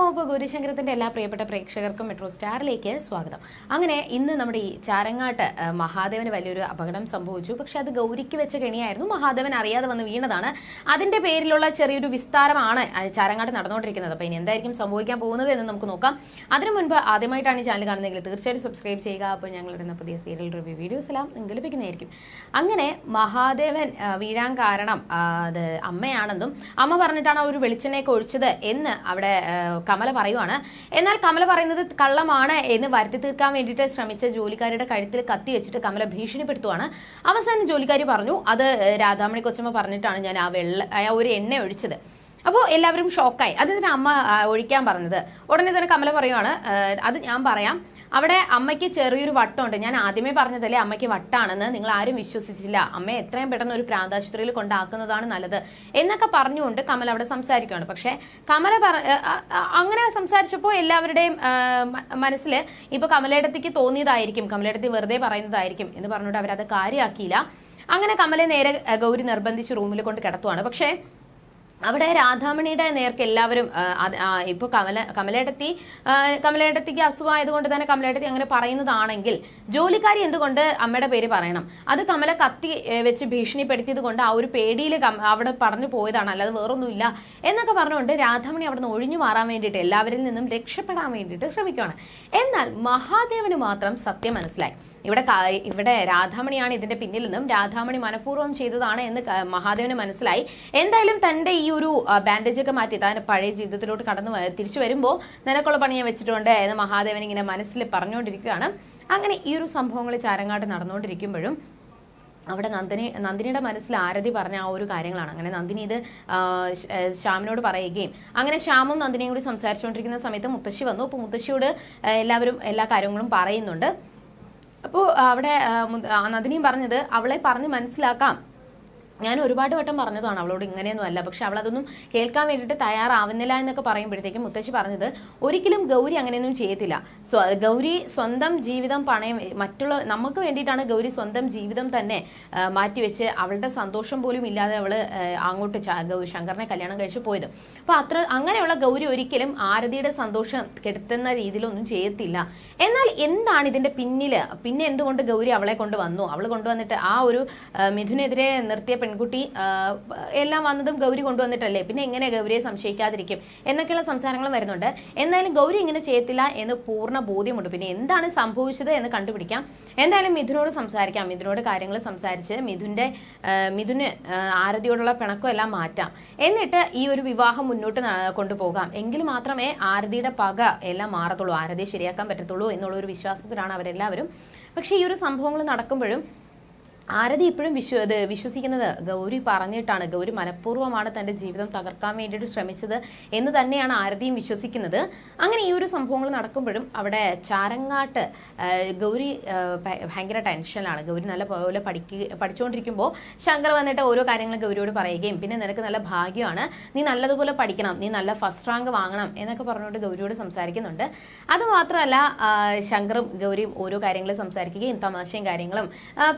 അപ്പോൾ ഗൗരിശങ്കരത്തിന്റെ എല്ലാ പ്രിയപ്പെട്ട പ്രേക്ഷകർക്കും മെട്രോ സ്റ്റാറിലേക്ക് സ്വാഗതം. അങ്ങനെ ഇന്ന് നമ്മുടെ ഈ ചാരങ്ങാട്ട് മഹാദേവന് വലിയൊരു അപകടം സംഭവിച്ചു. പക്ഷെ അത് ഗൗരിക്ക് വെച്ച കെണിയായിരുന്നു. മഹാദേവൻ അറിയാതെ വന്ന് വീണതാണ്. അതിന്റെ പേരിലുള്ള ചെറിയൊരു വിസ്താരമാണ് ചാരങ്ങാട്ട് നടന്നുകൊണ്ടിരിക്കുന്നത്. അപ്പോൾ ഇനി എന്തായിരിക്കും സംഭവിക്കാൻ പോകുന്നത് എന്ന് നമുക്ക് നോക്കാം. അതിനു മുൻപ് ആദ്യമായിട്ടാണ് ഈ ചാനൽ കാണുന്നതെങ്കിൽ തീർച്ചയായിട്ടും സബ്സ്ക്രൈബ് ചെയ്യുക. അപ്പോൾ ഇടുന്ന പുതിയ സീരിയൽ റിവ്യൂ വീഡിയോസ് എല്ലാം നിങ്ങൾക്ക് ലഭിക്കുന്നതായിരിക്കും. അങ്ങനെ മഹാദേവൻ വീഴാൻ കാരണം അത് അമ്മയാണെന്നും അമ്മ പറഞ്ഞിട്ടാണ് ഒരു വെളിച്ചെണ്ണയൊക്കെ ഒഴിച്ചത് എന്ന് അവിടെ കമല പറയുവാണ്. എന്നാൽ കമല പറയുന്നത് കള്ളമാണ് എന്ന് വരുത്തി തീർക്കാൻ വേണ്ടിയിട്ട് ശ്രമിച്ച ജോലിക്കാരുടെ കഴുത്തിൽ കത്തി വെച്ചിട്ട് കമല ഭീഷണിപ്പെടുത്തുവാണ്. അവസാനം ജോലിക്കാരി പറഞ്ഞു അത് രാധാമണി കൊച്ചമ്മ പറഞ്ഞിട്ടാണ് ഞാൻ ആ വെള്ള ആ ഒരു എണ്ണ ഒഴിച്ചത്. അപ്പോൾ എല്ലാവരും ഷോക്കായി. അതിന് അമ്മ ഒഴിക്കാൻ പറഞ്ഞത്? ഉടനെ തന്നെ കമല പറയുവാണ് അത് ഞാൻ പറയാം. അവിടെ അമ്മയ്ക്ക് ചെറിയൊരു വട്ടമുണ്ട്. ഞാൻ ആദ്യമേ പറഞ്ഞതല്ലേ അമ്മയ്ക്ക് വട്ടാണെന്ന്. നിങ്ങൾ ആരും വിശ്വസിച്ചില്ല. അമ്മയെ എത്രയും പെട്ടെന്ന് ഒരു പ്രാന്താശുപത്രിയിൽ കൊണ്ടാക്കുന്നതാണ് നല്ലത് എന്നൊക്കെ പറഞ്ഞുകൊണ്ട് കമൽ അവിടെ സംസാരിക്കുകയാണ് പക്ഷേ കമല പറ അങ്ങനെ സംസാരിച്ചപ്പോൾ എല്ലാവരുടെയും മനസ്സിൽ ഇപ്പോൾ കമലയിടത്തേക്ക് തോന്നിയതായിരിക്കും. കമലയിടത്തി വെറുതെ പറയുന്നതായിരിക്കും എന്ന് പറഞ്ഞുകൊണ്ട് അവരത് കാര്യമാക്കിയില്ല അങ്ങനെ കമലെ നേരെ ഗൗരി നിർബന്ധിച്ച് റൂമിൽ കൊണ്ട് കിടത്തുവാണ്. പക്ഷേ അവിടെ രാധാമണിയുടെ നേർക്ക് എല്ലാവരും ഇപ്പൊ കമല കമലേട്ടത്തി കമലേട്ടത്തിക്ക് അസുഖമായതുകൊണ്ട് തന്നെ കമലേട്ടത്തി അങ്ങനെ പറയുന്നതാണെങ്കിൽ ജോലിക്കാരി എന്തുകൊണ്ട് അമ്മയുടെ പേര് പറയണം? അത് കമല കത്തി വെച്ച് ഭീഷണിപ്പെടുത്തിയത് കൊണ്ട് ആ ഒരു പേടിയിൽ അവിടെ പറഞ്ഞു പോയതാണ്. അല്ലാതെ വേറൊന്നുമില്ല എന്നൊക്കെ പറഞ്ഞുകൊണ്ട് രാധാമണി അവിടെ നിന്ന് ഒഴിഞ്ഞു മാറാൻ വേണ്ടിയിട്ട് എല്ലാവരിൽ നിന്നും രക്ഷപ്പെടാൻ വേണ്ടിയിട്ട് ശ്രമിക്കുകയാണ് എന്നാൽ മഹാദേവന് മാത്രം സത്യം മനസ്സിലായി. ഇവിടെ ഇവിടെ രാധാമണിയാണ് ഇതിന്റെ പിന്നിൽ നിന്നും. രാധാമണി മനഃപൂർവം ചെയ്തതാണ് എന്ന് മഹാദേവന് മനസ്സിലായി. എന്തായാലും തന്റെ ഈ ഒരു ബാൻഡേജ് ഒക്കെ മാറ്റി താൻ പഴയ ജീവിതത്തിലോട്ട് കടന്നു തിരിച്ചു വരുമ്പോൾ നിനക്കുള്ള പണി ഞാൻ വെച്ചിട്ടുണ്ട് എന്ന് മഹാദേവൻ ഇങ്ങനെ മനസ്സിൽ പറഞ്ഞുകൊണ്ടിരിക്കുകയാണ്. അങ്ങനെ ഈ ഒരു സംഭവങ്ങൾ ചാരങ്ങാട്ട് നടന്നുകൊണ്ടിരിക്കുമ്പോഴും അവിടെ നന്ദിനി നന്ദിനിയുടെ മനസ്സിൽ ആരതി പറഞ്ഞ ആ ഒരു കാര്യങ്ങളാണ്. അങ്ങനെ നന്ദിനി ഇത് ശ്യാമിനോട് പറയുകയും അങ്ങനെ ശ്യാമും നന്ദിനിയും കൂടി സംസാരിച്ചുകൊണ്ടിരിക്കുന്ന സമയത്ത് മുത്തശ്ശി വന്നു. അപ്പോൾ മുത്തശ്ശിയോട് എല്ലാവരും എല്ലാ കാര്യങ്ങളും പറയുന്നുണ്ട്. അപ്പോൾ അവിടെ നദിനിയും പറഞ്ഞത് അവളെ പറഞ്ഞ് മനസ്സിലാക്കാം. ഞാൻ ഒരുപാട് വട്ടം പറഞ്ഞതാണ് അവളോട് ഇങ്ങനെയൊന്നും അല്ല. പക്ഷെ അവൾ അതൊന്നും കേൾക്കാൻ വേണ്ടിയിട്ട് തയ്യാറാവുന്നില്ല എന്നൊക്കെ പറയുമ്പോഴത്തേക്കും മുത്തശ്ശി പറഞ്ഞത് ഒരിക്കലും ഗൗരി അങ്ങനെയൊന്നും ചെയ്യത്തില്ല. ഗൗരി സ്വന്തം ജീവിതം പണയം മറ്റുള്ള നമുക്ക് വേണ്ടിയിട്ടാണ് ഗൗരി സ്വന്തം ജീവിതം തന്നെ മാറ്റിവെച്ച് അവളുടെ സന്തോഷം പോലും ഇല്ലാതെ അവൾ അങ്ങോട്ട് ശങ്കറിനെ കല്യാണം കഴിച്ച് പോയത്. അപ്പൊ അത്ര അങ്ങനെയുള്ള ഗൗരി ഒരിക്കലും ആരതിയുടെ സന്തോഷം കെടുത്തുന്ന രീതിയിലൊന്നും ചെയ്യത്തില്ല. എന്നാൽ എന്താണ് ഇതിന്റെ പിന്നിൽ? പിന്നെ എന്തുകൊണ്ട് ഗൗരി അവളെ കൊണ്ട് വന്നു? അവൾ കൊണ്ടുവന്നിട്ട് ആ ഒരു മിഥുനെതിരെ നിർത്തിയ പെൺകുട്ടി എല്ലാം വന്നതും ഗൗരി കൊണ്ടുവന്നിട്ടല്ലേ? പിന്നെ എങ്ങനെ ഗൗരിയെ സംശയിക്കാതിരിക്കും? എന്നൊക്കെയുള്ള സംസാരങ്ങളും വരുന്നുണ്ട്. എന്തായാലും ഗൗരി ഇങ്ങനെ ചെയ്യത്തില്ല എന്ന് പൂർണ ബോധ്യമുണ്ട്. പിന്നെ എന്താണ് സംഭവിച്ചത് എന്ന് കണ്ടുപിടിക്കാം. എന്തായാലും മിഥുനോട് സംസാരിക്കാം. മിഥുനോട് കാര്യങ്ങൾ സംസാരിച്ച് മിഥുന്റെ ആ, മിഥുന് ആരതിയോടുള്ള പിണക്കം എല്ലാം മാറ്റാം. എന്നിട്ട് ഈ ഒരു വിവാഹം മുന്നോട്ട് കൊണ്ടുപോകാം. എങ്കിൽ മാത്രമേ ആരതിയുടെ പക എല്ലാം മാറത്തുള്ളൂ. ആരതിയെ ശരിയാക്കാൻ പറ്റത്തുള്ളൂ എന്നുള്ള ഒരു വിശ്വാസത്തിലാണ് അവരെല്ലാവരും. പക്ഷേ ഈ ഒരു സംഭവങ്ങൾ നടക്കുമ്പോഴും ആരതി ഇപ്പോഴും വിശ്വ വിശ്വസിക്കുന്നത് ഗൗരി പറഞ്ഞിട്ടാണ്. ഗൗരി മനഃപൂർവമാണ് തന്റെ ജീവിതം തകർക്കാൻ വേണ്ടിയിട്ട് ശ്രമിച്ചത് എന്ന് തന്നെയാണ് ആരതിയും വിശ്വസിക്കുന്നത്. അങ്ങനെ ഈ ഒരു സംഭവങ്ങൾ നടക്കുമ്പോഴും അവിടെ ചാരങ്ങാട്ട് ഗൗരി ഭയങ്കര ടെൻഷനിലാണ് ഗൗരി നല്ല പോലെ പഠിക്കുക പഠിച്ചുകൊണ്ടിരിക്കുമ്പോൾ ശങ്കർ വന്നിട്ട് ഓരോ കാര്യങ്ങളും ഗൗരിയോട് പറയുകയും പിന്നെ നിനക്ക് നല്ല ഭാഗ്യമാണ്. നീ നല്ലതുപോലെ പഠിക്കണം. നീ നല്ല ഫസ്റ്റ് റാങ്ക് വാങ്ങണം. എന്നൊക്കെ പറഞ്ഞുകൊണ്ട് ഗൗരിയോട് സംസാരിക്കുന്നുണ്ട്. അതുമാത്രമല്ല ശങ്കറും ഗൗരിയും ഓരോ കാര്യങ്ങൾ സംസാരിക്കുകയും തമാശയും കാര്യങ്ങളും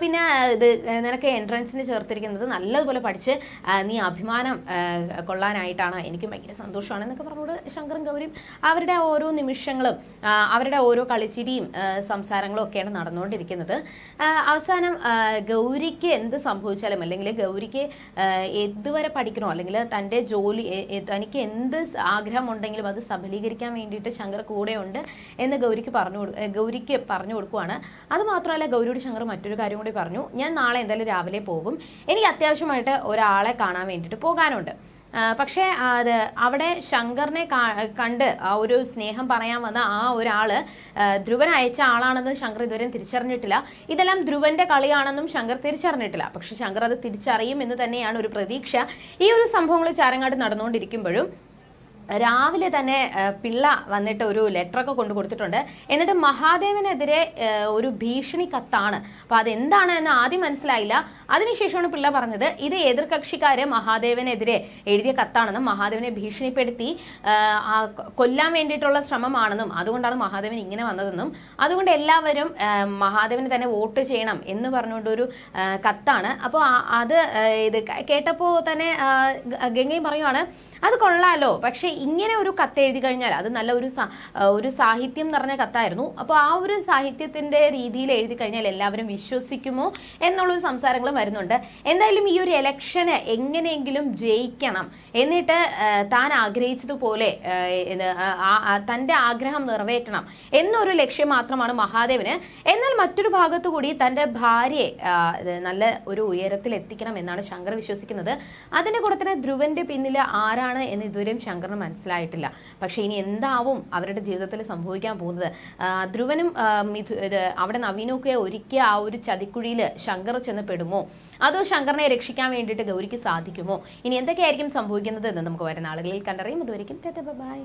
പിന്നെ ഇത് നിനക്ക് എൻട്രൻസിന് ചേർത്തിരിക്കുന്നത് നല്ലതുപോലെ പഠിച്ച് നീ അഭിമാനം കൊള്ളാനായിട്ടാണ് എനിക്ക് ഭയങ്കര സന്തോഷമാണ് എന്നൊക്കെ പറഞ്ഞുകൊണ്ട് ശങ്കറും ഗൗരിയും അവരുടെ ഓരോ നിമിഷങ്ങളും അവരുടെ ഓരോ കളിച്ചിരിയും സംസാരങ്ങളും ഒക്കെയാണ് നടന്നുകൊണ്ടിരിക്കുന്നത്. അവസാനം ഗൗരിക്ക് എന്ത് സംഭവിച്ചാലും അല്ലെങ്കിൽ ഗൗരിക്ക് എതുവരെ പഠിക്കണോ അല്ലെങ്കിൽ തന്റെ ജോലി തനിക്ക് എന്ത് ആഗ്രഹം ആഗ്രഹമുണ്ടെങ്കിലും അത് സഫലീകരിക്കാൻ വേണ്ടിയിട്ട് ശങ്കർ കൂടെയുണ്ട് എന്ന് ഗൗരിക്ക് പറഞ്ഞു ഗൗരിക്ക് പറഞ്ഞു കൊടുക്കുവാണ്. അത് മാത്രമല്ല ഗൗരിയോട് ശങ്കർ മറ്റൊരു കാര്യം കൂടി പറഞ്ഞു. ഞാൻ നാളെ എന്തായാലും രാവിലെ പോകും. എനിക്ക് അത്യാവശ്യമായിട്ട് ഒരാളെ കാണാൻ വേണ്ടിയിട്ട് പോകാനുണ്ട്. പക്ഷേ അത് അവിടെ ശങ്കറിനെ കണ്ട് ആ ഒരു സ്നേഹം പറയാൻ വന്ന ആ ഒരാൾ ധ്രുവൻ അയച്ച ആളാണെന്ന് ശങ്കർ ഇതുവരെ തിരിച്ചറിഞ്ഞിട്ടില്ല. ഇതെല്ലാം ധ്രുവന്റെ കളിയാണെന്നും ശങ്കർ തിരിച്ചറിഞ്ഞിട്ടില്ല. പക്ഷെ ശങ്കർ അത് തിരിച്ചറിയും എന്ന് തന്നെയാണ് ഒരു പ്രതീക്ഷ. ഈ ഒരു സംഭവങ്ങൾ ചാരങ്ങാട് നടന്നുകൊണ്ടിരിക്കുമ്പോഴും രാവിലെ തന്നെ പിള്ള വന്നിട്ട് ഒരു ലെറ്ററൊക്കെ കൊണ്ടു കൊടുത്തിട്ടുണ്ട്. എന്നിട്ട് മഹാദേവനെതിരെ ഒരു ഭീഷണി കത്താണ്. അപ്പൊ അതെന്താണ് എന്ന് ആദ്യം മനസ്സിലായില്ല. അതിനുശേഷമാണ് പിള്ള പറഞ്ഞത് ഇത് എതിർകക്ഷിക്കാര് മഹാദേവനെതിരെ എഴുതിയ കത്താണെന്നും മഹാദേവനെ ഭീഷണിപ്പെടുത്തി കൊല്ലാൻ വേണ്ടിയിട്ടുള്ള ശ്രമമാണെന്നും അതുകൊണ്ടാണ് മഹാദേവൻ ഇങ്ങനെ വന്നതെന്നും. അതുകൊണ്ട് എല്ലാവരും മഹാദേവന് തന്നെ വോട്ട് ചെയ്യണം എന്ന് പറഞ്ഞുകൊണ്ട് ഒരു കത്താണ്. അപ്പോൾ അത് ഇത് കേട്ടപ്പോൾ തന്നെ ഗംഗയും പറയുവാണ് അത് കൊള്ളാലോ പക്ഷെ ഇങ്ങനെ ഒരു കത്ത് എഴുതി കഴിഞ്ഞാൽ അത് നല്ല ഒരു ഒരു സാഹിത്യം നിറഞ്ഞ കത്തായിരുന്നു. അപ്പോൾ ആ ഒരു സാഹിത്യത്തിന്റെ രീതിയിൽ എഴുതി കഴിഞ്ഞാൽ എല്ലാവരും വിശ്വസിക്കുമോ എന്നുള്ളൊരു സംസാരങ്ങളും വരുന്നുണ്ട്. എന്തായാലും ഈ ഒരു എലക്ഷന് എങ്ങനെയെങ്കിലും ജയിക്കണം എന്നിട്ട് താൻ ആഗ്രഹിച്ചതുപോലെ തന്റെ ആഗ്രഹം നിറവേറ്റണം എന്നൊരു ലക്ഷ്യം മാത്രമാണ് മഹാദേവന്. എന്നാൽ മറ്റൊരു ഭാഗത്തു കൂടി തന്റെ ഭാര്യയെ നല്ല ഒരു ഉയരത്തിൽ എത്തിക്കണം എന്നാണ് ശങ്കർ വിശ്വസിക്കുന്നത്. അതിന്റെ കൂടെ തന്നെ ധ്രുവന്റെ പിന്നിൽ ആരാണ് എന്ന് ഇതുവരെയും ശങ്കറിന് മനസ്സിലായിട്ടില്ല. പക്ഷേ ഇനി എന്താവും അവരുടെ ജീവിതത്തിൽ സംഭവിക്കാൻ പോകുന്നത്? ധ്രുവനും മിഥു അവിടെ നവീനൊക്കെ ഒരുക്കിയ ആ ഒരു ചതിക്കുഴിയിൽ ശങ്കർ ചെന്ന് പെടുമോ? അതോ ശങ്കറിനെ രക്ഷിക്കാൻ വേണ്ടിയിട്ട് ഗൗരിക്ക് സാധിക്കുമോ? ഇനി എന്തൊക്കെയായിരിക്കും സംഭവിക്കുന്നത് എന്ന് നമുക്ക് വരുന്ന ആളുകളിൽ കണ്ടറിയും. അതുവരെയും ബൈ.